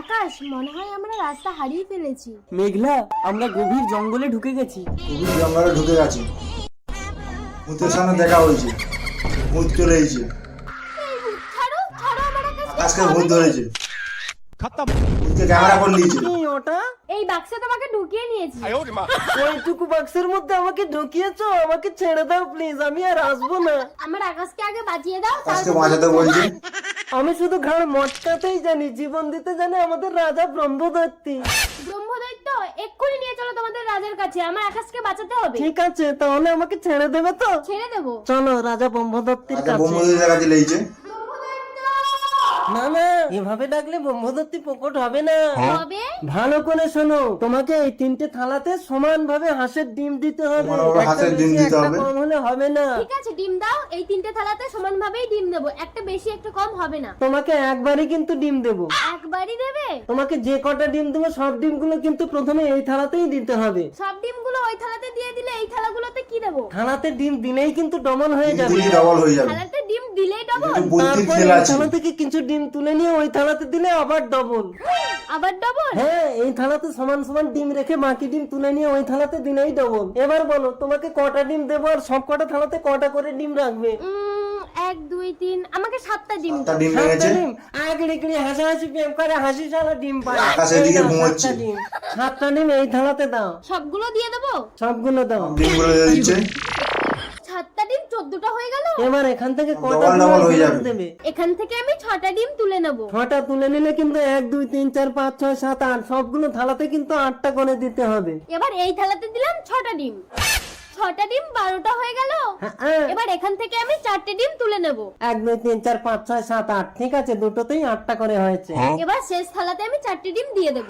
আকাশ মনে হয় আমরা রাস্তা হারিয়ে ফেলেছি। মেঘলা আমরা গভীর জঙ্গলে ঢুকে গেছি। গভীর জঙ্গলে ঢুকে গেছে। ভূতের সামনে দেখা হয়েছে। ভূত চলে এসেছে। আজকে ভূত ধরেছে। ভূতকে ক্যামেরা করে নিয়েছে। ওটা? এই বাক্সে তোমাকে ঢুকিয়ে নিয়েছি। ওইটুকু বাক্সের মধ্যে আমাকে ঢুকিয়েছো? আমাকে ছেড়ে দাও প্লিজ। আমি আর আসব না। আমার আকাশকে আগে বাঁচিয়ে দাও আজকে বাঁচাতে বলছে। আমি শুধু ঘাড় মটকাতেই জানি জীবন দিতে জানে আমাদের রাজা ব্রহ্মদত্তি ব্রহ্মদৈত্য এক্ষুনি নিয়ে চলো তোমাদের রাজার কাছে আমার আকাশকে বাঁচাতে হবে। ঠিক আছে তাহলে আমাকে ছেড়ে দেবে তো? ছেড়ে দেবো। চলো রাজা ব্রহ্মদৈত্যের কাছে ব্রহ্মদৈত্যের কাছে। লেগেছে না না এভাবে ডাকলে ব্রহ্মদত্তি প্রকট হবে না। হবে? ভালো করে শোনো তোমাকে এই তিনটে থালাতে সমান ভাবে হাঁসের ডিম দিতে হবে। হাঁসের ডিম দিতে হবে। কম হলে হবে না। ঠিক আছে ডিম দাও এই তিনটে থালাতে সমান ভাবেই ডিম দেবো। একটা বেশি একটা কম হবে না। তোমাকে একবারই কিন্তু ডিম দেবো। একবারই দেবে? তোমাকে যে কটা ডিম দেবো সব ডিমগুলো কিন্তু প্রথমে এই থালাতেই দিতে হবে। সব ডিমগুলো ওই থালাতে দিয়ে দিলে এই থালাগুলোতে কি দেবো? থালাতে ডিম দিলেই কিন্তু ডবল হয়ে যাবে। ডবল হয়ে যাবে। দিলেই ডবল তারপর এই থালা থেকে কিছু ডিম তুলে নিয়ে ওই থালাতে দিলে আবার ডবল আবার ডবল হ্যাঁ এই থালাতে সমান সমান ডিম রেখে বাকি ডিম তুলে নিয়ে ওই থালাতে দিলেই ডবল এবার বলো তোমাকে কটা ডিম দেবো আর সব কটা থালাতে কটা করে ডিম রাখবে? এক দুই তিন আমাকে সাতটা ডিম দাও। ডিম সাতটা লেগেছে ডিম? আগড়ি গড়ি হাসাহাসি প্রেম করে হাসি সারা ডিম পায়। আকাশ এদিকে ঘুমোচ্ছে। ডিম। সাতটা ডিম এই থালাতে দাও। সবগুলো দিয়ে দেবো? সবগুলো দাও। ডিমগুলো দিয়ে দিচ্ছে। সাতটা ডিম চোদ্দটা হয়ে গেল? এবার এখান থেকে কটা ডিম হয়ে যাবে। দেবে? এখান থেকে আমি ছটা ডিম তুলে নেব। ছটা তুলে নিলে কিন্তু এক দুই তিন চার পাঁচ ছয় সাত আট সবগুলো থালাতে কিন্তু আটটা করে দিতে হবে। এবার এই থালাতে দিলাম ছটা ডিম। ছটা ডিম বারোটা হয়ে গেল? হ্যাঁ, হ্যাঁ। এবার এখান থেকে আমি চারটে ডিম তুলে নেব। এক দুই তিন চার পাঁচ ছয় সাত আট ঠিক আছে দুটোতেই আটটা করে হয়েছে। এবার শেষ থালাতে আমি চারটে ডিম দিয়ে দেব।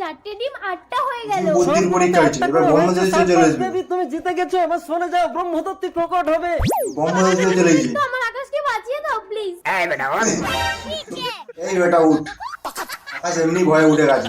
চারটে ডিম আটটা হয়ে গেল। বুদ্ধির পরীক্ষা হয়েছে। এবার চলে আসবে। তুমি জিতে গেছো এবার শোনা যাও ব্রহ্মদত্তি প্রকট হবে। ব্রহ্মদের চলে গেছে। আমার আকাশকে বাঁচিয়ে দাও প্লিজ এই বেটা উঠ। আকাশ এমনি ভয়ে উঠে গেছে।